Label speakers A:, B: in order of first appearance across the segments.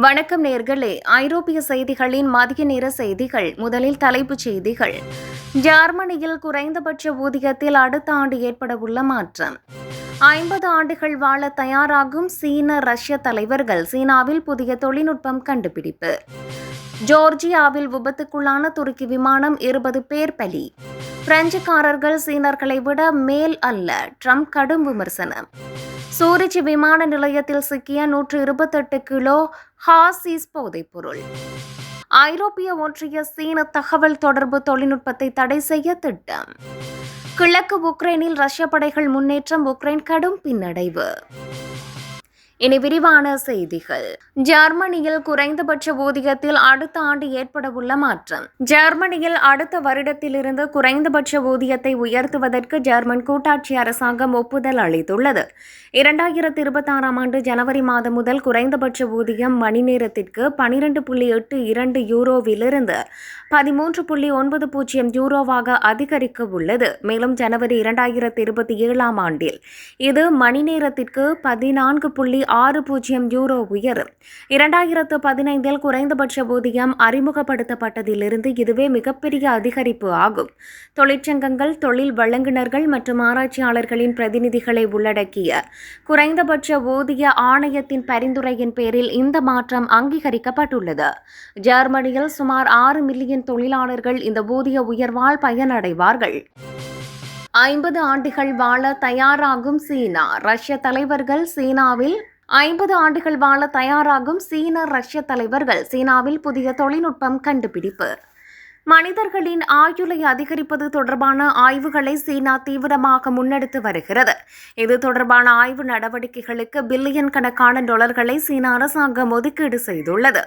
A: வணக்கம் நேர்களே. ஐரோப்பிய செய்திகளின் மதிய நேர செய்திகள் முதலில் தலைப்புச் செய்திகள். ஜெர்மனியில் குறைந்தபட்ச ஊதியத்தில் அடுத்த ஆண்டு ஏற்படவுள்ள மாற்றம். ஐம்பது ஆண்டுகள் வாழ தயாராகும் சீன ரஷ்ய தலைவர்கள் சீனாவில் புதிய தொழில்நுட்பம் கண்டுபிடிப்பு. ஜோர்ஜியாவில் விபத்துக்குள்ளான துருக்கி விமானம் இருபது பேர் பலி. பிரெஞ்சுக்காரர்கள் சீனர்களை விட மேல் அல்ல ட்ரம்ப் கடும் விமர்சனம். சூரிச் விமான நிலையத்தில் சிக்கிய நூற்று இருபத்தெட்டு கிலோ ஹாசிஸ் போதைப்பொருள் ஐரோப்பிய ஒன்றிய சீன தகவல் தொடர்பு தொழில்நுட்பத்தை தடை செய்ய திட்டம். கிழக்கு உக்ரைனில் ரஷ்ய படைகள் முன்னேற்றம் உக்ரைன் கடும் பின்னடைவு. இனி விரிவான செய்திகள். ஜெர்மனியில் குறைந்தபட்ச ஊதியத்தில் அடுத்த ஆண்டு ஏற்படவுள்ள மாற்றம். ஜெர்மனியில் அடுத்த வருடத்திலிருந்து குறைந்தபட்ச ஊதியத்தை உயர்த்துவதற்கு ஜெர்மன் கூட்டாட்சி அரசாங்கம் ஒப்புதல் அளித்துள்ளது. இரண்டாயிரத்தி இருபத்தாறாம் ஆண்டு ஜனவரி மாதம் முதல் குறைந்தபட்ச ஊதியம் மணி நேரத்திற்கு பனிரெண்டு புள்ளி எட்டு இரண்டு யூரோவிலிருந்து பதிமூன்று புள்ளி ஒன்பது பூஜ்ஜியம் யூரோவாக அதிகரிக்க உள்ளது. மேலும் ஜனவரி இரண்டாயிரத்தி இருபத்தி ஏழாம் ஆண்டில் இது மணி நேரத்திற்கு பதினான்கு புள்ளி ஆறு பூஜ்ஜியம் யூரோ உயர். இரண்டாயிரத்து பதினைந்தில் குறைந்தபட்ச ஊதியம் அறிமுகப்படுத்தப்பட்டதிலிருந்து இதுவே மிகப்பெரிய அதிகரிப்பு ஆகும். தொழிற்சங்கங்கள் தொழில் வழங்குநர்கள் மற்றும் ஆராய்ச்சியாளர்களின் பிரதிநிதிகளை உள்ளடக்கிய குறைந்தபட்ச ஊதிய ஆணையத்தின் பரிந்துரையின் பேரில் இந்த மாற்றம் அங்கீகரிக்கப்பட்டுள்ளது. ஜெர்மனியில் சுமார் ஆறு மில்லியன் தொழிலாளர்கள் இந்த ஊதிய உயர்வால் பயனடைவார்கள். ஐம்பது ஆண்டுகள் வாழ தயாராகும் சீனா. ரஷ்ய தலைவர்கள் சீனாவில் ஐம்பது ஆண்டுகள் வாழ தயாராகும் சீன ரஷ்ய தலைவர்கள் சீனாவில் புதிய தொழில்நுட்பம் கண்டுபிடிப்பு. மனிதர்களின் ஆயுளை அதிகரிப்பது தொடர்பான ஆய்வுகளை சீனா தீவிரமாக முன்னெடுத்து வருகிறது. இது தொடர்பான ஆய்வு நடவடிக்கைகளுக்கு பில்லியன் கணக்கான டாலர்களை சீன அரசாங்கம் ஒதுக்கீடு செய்துள்ளது.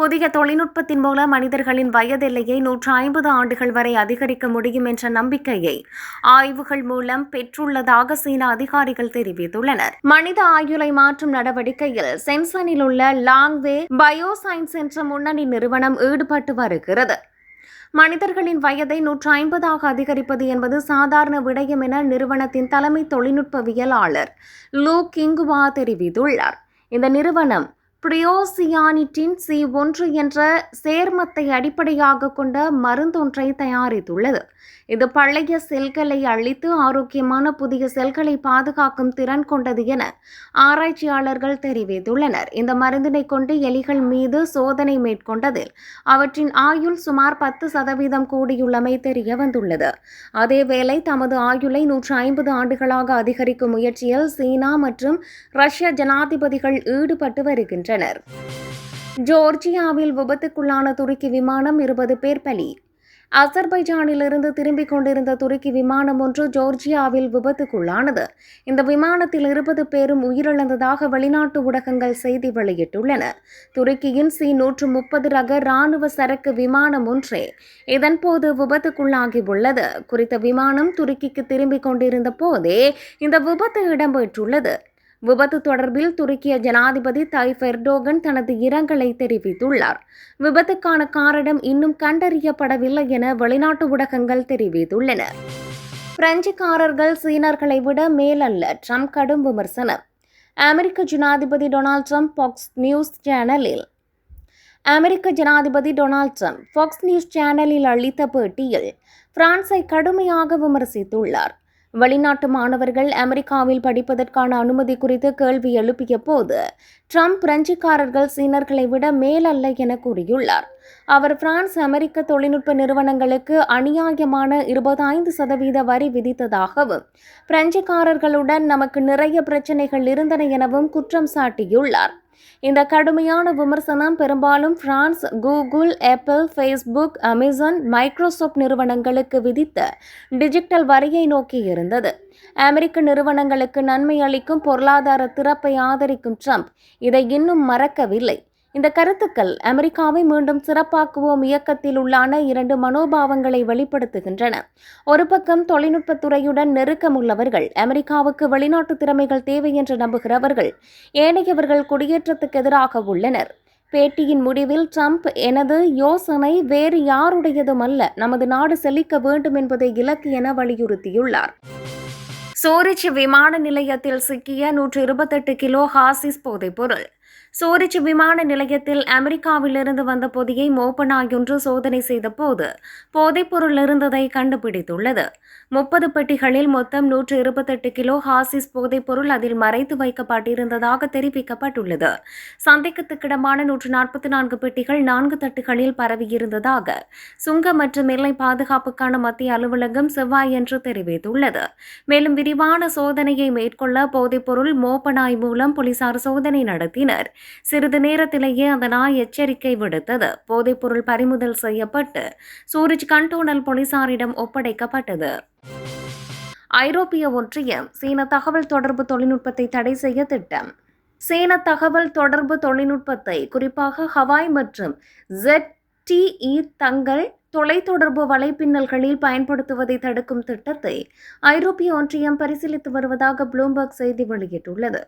A: புதிய தொழில்நுட்பத்தின் மூலம் மனிதர்களின் வயதெல்லையை நூற்று ஐம்பது ஆண்டுகள் வரை அதிகரிக்க முடியும் என்ற நம்பிக்கையை ஆய்வுகள் மூலம் பெற்றுள்ளதாக சீன அதிகாரிகள் தெரிவித்துள்ளனர். மனித ஆயுளை மாற்றும் நடவடிக்கையில் சென்சனில் உள்ள லாங்வே பயோசைன்ஸ் என்ற முன்னணி நிறுவனம் ஈடுபட்டு வருகிறது. மனிதர்களின் வயதை நூற்று ஐம்பதாக அதிகரிப்பது என்பது சாதாரண விடயம் என நிறுவனத்தின் தலைமை தொழில்நுட்பவியலாளர் லூ கிங்குவா தெரிவித்துள்ளார். இந்த நிறுவனம் பிரியோசியானிட்டின் சி ஒன்று என்ற சேர்மத்தை அடிப்படையாக கொண்ட மருந்தொன்றை தயாரித்துள்ளது. இது பழைய செல்களை அழித்து ஆரோக்கியமான புதிய செல்களை பாதுகாக்கும் திறன் கொண்டது என ஆராய்ச்சியாளர்கள் தெரிவித்துள்ளனர். இந்த மருந்தினை கொண்டு எலிகள் மீது சோதனை மேற்கொண்டதில் அவற்றின் ஆயுள் சுமார் பத்து சதவீதம் கூடியுள்ளமை தெரிய வந்துள்ளது. அதேவேளை தமது ஆயுளை நூற்று ஐம்பது ஆண்டுகளாக அதிகரிக்கும் முயற்சியில் சீனா மற்றும் ரஷ்ய ஜனாதிபதிகள் ஈடுபட்டு வருகின்றனர். ஜோர்ஜியாவில் விபத்துக்குள்ளான துருக்கி விமானம் இருபது பேர் பலி. அசர்பைஜானிலிருந்து திரும்பிக் கொண்டிருந்த துருக்கி விமானம் ஒன்று ஜோர்ஜியாவில் விபத்துக்குள்ளானது. இந்த விமானத்தில் இருபது பேரும் உயிரிழந்ததாக வெளிநாட்டு ஊடகங்கள் செய்தி வெளியிட்டுள்ளன. துருக்கியின் சி நூற்று முப்பது ரக ராணுவ சரக்கு விமானம் ஒன்றே இதன்போது விபத்துக்குள்ளாகியுள்ளது. குறித்த விமானம் துருக்கிக்கு திரும்பிக் கொண்டிருந்த போதே இந்த விபத்து இடம்பெற்றுள்ளது. விபத்து தொடர்பில் துருக்கிய ஜனாதிபதி தைப் எர்டோகன் தனது இரங்கலை தெரிவித்துள்ளார். விபத்துக்கான காரணம் இன்னும் கண்டறியப்படவில்லை என வெளிநாட்டு ஊடகங்கள் தெரிவித்துள்ளன. பிரெஞ்சுக்காரர்கள் சீனர்களை விட மேலல்ல ட்ரம்ப் கடும் விமர்சனம். அமெரிக்க ஜனாதிபதி டொனால்ட் ட்ரம்ப் பாக்ஸ் நியூஸ் சேனலில். அமெரிக்க ஜனாதிபதி டொனால்ட் ட்ரம்ப் ஃபாக்ஸ் நியூஸ் சேனலில் அளித்த பேட்டியில் பிரான்ஸை கடுமையாக விமர்சித்துள்ளார். வெளிநாட்டு மாணவர்கள் அமெரிக்காவில் படிப்பதற்கான அனுமதி குறித்து கேள்வி எழுப்பிய போது ட்ரம்ப் பிரெஞ்சுக்காரர்கள் சீனர்களை விட மேலல்ல என கூறியுள்ளார். அவர் பிரான்ஸ் அமெரிக்க தொழில்நுட்ப நிறுவனங்களுக்கு அநியாயமான இருபத்தைந்து சதவீத வரி விதித்ததாகவும் பிரெஞ்சுக்காரர்களுடன் நமக்கு நிறைய பிரச்சனைகள் இருந்தன எனவும் குற்றம் சாட்டியுள்ளார். இந்த கடுமையான விமர்சனம் பெரும்பாலும் France Google Apple Facebook Amazon Microsoft நிறுவனங்களுக்கு விதித்த டிஜிட்டல் வரியை நோக்கி இருந்தது. அமெரிக்க நிறுவனங்களுக்கு நன்மை அளிக்கும் பொருளாதார திறப்பை ஆதரிக்கும் ட்ரம்ப் இதை இன்னும் மறக்கவில்லை. இந்த கருத்துக்கள் அமெரிக்காவை மீண்டும் சிறப்பாக்குவோம் இயக்கத்தில் உள்ளான இரண்டு மனோபாவங்களை வெளிப்படுத்துகின்றன. ஒரு பக்கம் தொழில்நுட்பத்துறையுடன் நெருக்கமுள்ளவர்கள் அமெரிக்காவுக்கு வெளிநாட்டு திறமைகள் தேவை என்று நம்புகிறவர்கள் ஏனையவர்கள் குடியேற்றத்துக்கு எதிராக உள்ளனர். பேட்டியின் முடிவில் ட்ரம்ப் எனது யோசனை வேறு யாருடையதும் அல்ல நமது நாடு செழிக்க வேண்டும் என்பதை இலக்கு என வலியுறுத்தியுள்ளார். சூரிச் விமான நிலையத்தில் சிக்கிய நூற்று இருபத்தெட்டு கிலோ ஹாசிஸ் போதைப்பொருள் சூரிச் விமான நிலையத்தில் அமெரிக்காவிலிருந்து வந்த பொதியை மோப்பனாயொன்று சோதனை செய்தபோது போதைப்பொருள் இருந்ததை கண்டுபிடித்துள்ளது. முப்பது பெட்டிகளில் மொத்தம் நூற்று இருபத்தெட்டு கிலோ ஹாசிஸ் போதைப்பொருள் அதில் மறைத்து வைக்கப்பட்டிருந்ததாக தெரிவிக்கப்பட்டுள்ளது. சந்தேகத்துக்கிடமான நூற்று நாற்பத்தி நான்கு பெட்டிகள் நான்கு தட்டுகளில் பரவியிருந்ததாக சுங்க மற்றும் எல்லை பாதுகாப்புக்கான மத்திய அலுவலகம் செவ்வாயன்று தெரிவித்துள்ளது. மேலும் விரிவான சோதனையை மேற்கொள்ள போதைப்பொருள் மோப்பனாய் மூலம் போலீசார் சோதனை நடத்தினர். சிறிது நேரத்திலேயே அந்த நாய் எச்சரிக்கை விடுத்தது. போதைப்பொருள் பறிமுதல் செய்யப்பட்டு சூரிஜ் கண்டோனல் போலீசாரிடம் ஒப்படைக்கப்பட்டது. ஐரோப்பிய ஒன்றியம் சீன தகவல் தொடர்பு தொழில்நுட்பத்தை தடை செய்ய திட்டம். சீன தகவல் தொடர்பு தொழில்நுட்பத்தை குறிப்பாக ஹவாய் மற்றும் ZTE தங்கள் தொலைத்தொடர்பு வலைப்பின்னல்களில் பயன்படுத்துவதை தடுக்கும் திட்டத்தை ஐரோப்பிய ஒன்றியம் பரிசீலித்து வருவதாக ப்ளூம்பர்க் செய்தி வெளியிட்டுள்ளது.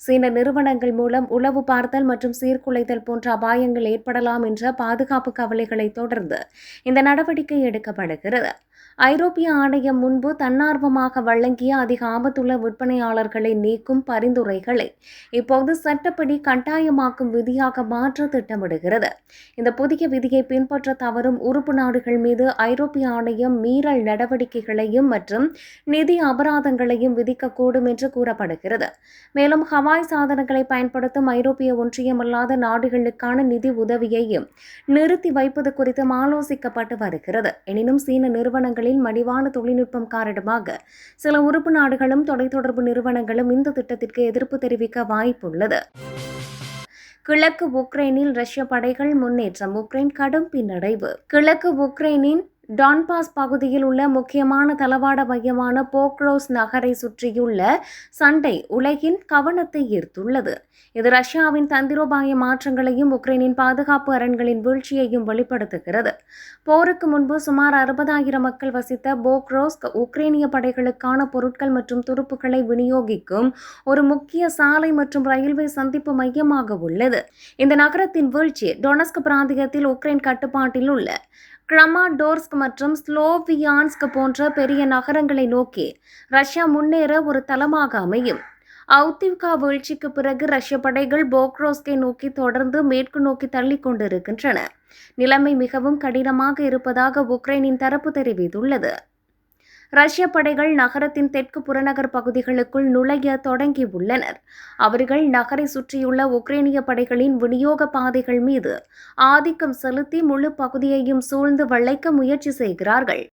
A: சீன நிறுவனங்கள் மூலம் உளவு பார்த்தல் மற்றும் சீர்குலைத்தல் போன்ற அபாயங்கள் ஏற்படலாம் என்ற பாதுகாப்பு கவலைகளை தொடர்ந்து இந்த நடவடிக்கை எடுக்கப்படுகிறது. ஐரோப்பிய ஆணையம் முன்பு தன்னார்வமாக வழங்கிய அதிக ஆபத்துள்ள விற்பனையாளர்களை நீக்கும் பரிந்துரைகளை இப்போது சட்டப்படி கட்டாயமாக்கும் விதியாக மாற்ற திட்டமிடுகிறது. இந்த புதிய விதியை பின்பற்ற தவறும் உறுப்பு நாடுகள் மீது ஐரோப்பிய ஆணையம் மீறல் நடவடிக்கைகளையும் மற்றும் நிதி அபராதங்களையும் விதிக்கக்கூடும் என்று கூறப்படுகிறது. மேலும் ஹவாய் சாதனங்களை பயன்படுத்தும் ஐரோப்பிய ஒன்றியம் அல்லாத நாடுகளுக்கான நிதி உதவியையும் நிறுத்தி வைப்பது குறித்தும் ஆலோசிக்கப்பட்டு வருகிறது. எனினும் சீன நாடுகளின் மடிவான தொழில்நுட்பம் காரணமாக சில உறுப்பு நாடுகளும் தொலைத்தொடர்பு நிறுவனங்களும் இந்த திட்டத்திற்கு எதிர்ப்பு தெரிவிக்க வாய்ப்புள்ளது. கிழக்கு உக்ரைனில் ரஷ்ய படைகள் முன்னேற்றம் உக்ரைன் கடும் பின்னடைவு. கிழக்கு உக்ரைனின் டான்பாஸ் பகுதியில் உள்ள முக்கியமான தளவாட மையமான போக்ரோஸ் நகரை சுற்றியுள்ள சண்டை உலகின் கவனத்தை ஈர்த்துள்ளது. இது ரஷ்யாவின் தந்திரோபாய மாற்றங்களையும் உக்ரைனின் பாதுகாப்பு அரண்களின் வீழ்ச்சியையும் வெளிப்படுத்துகிறது. போருக்கு முன்பு சுமார் அறுபதாயிரம் மக்கள் வசித்த போக்ரோஸ் உக்ரைனிய படைகளுக்கான பொருட்கள் மற்றும் துருப்புக்களை விநியோகிக்கும் ஒரு முக்கிய சாலை மற்றும் ரயில்வே சந்திப்பு மையமாக உள்ளது. இந்த நகரத்தின் வீழ்ச்சி டொனஸ்க் பிராந்தியத்தில் உக்ரைன் கட்டுப்பாட்டில் உள்ள கிரமாடோர்ஸ்க் மற்றும் ஸ்லோவியான்ஸ்க் போன்ற பெரிய நகரங்களை நோக்கி ரஷ்யா முன்னேற ஒரு தளமாக அமையும். அவுத்திவ்கா வீழ்ச்சிக்கு பிறகு ரஷ்ய படைகள் போக்ரோஸ்கை நோக்கி தொடர்ந்து மேற்கு நோக்கி தள்ளி கொண்டிருக்கின்றன. நிலைமை மிகவும் கடினமாக இருப்பதாக உக்ரைனின் தரப்பு தெரிவித்துள்ளது. ரஷ்ய படைகள் நகரத்தின் தெற்கு புறநகர் பகுதிகளுக்குள் நுழைய தொடங்கியுள்ளனர். அவர்கள் நகரை சுற்றியுள்ள உக்ரைனிய படைகளின் விநியோக பாதைகள் மீது ஆதிக்கம் செலுத்தி முழு பகுதியையும் சூழ்ந்து வளைக்க முயற்சி செய்கிறார்கள்.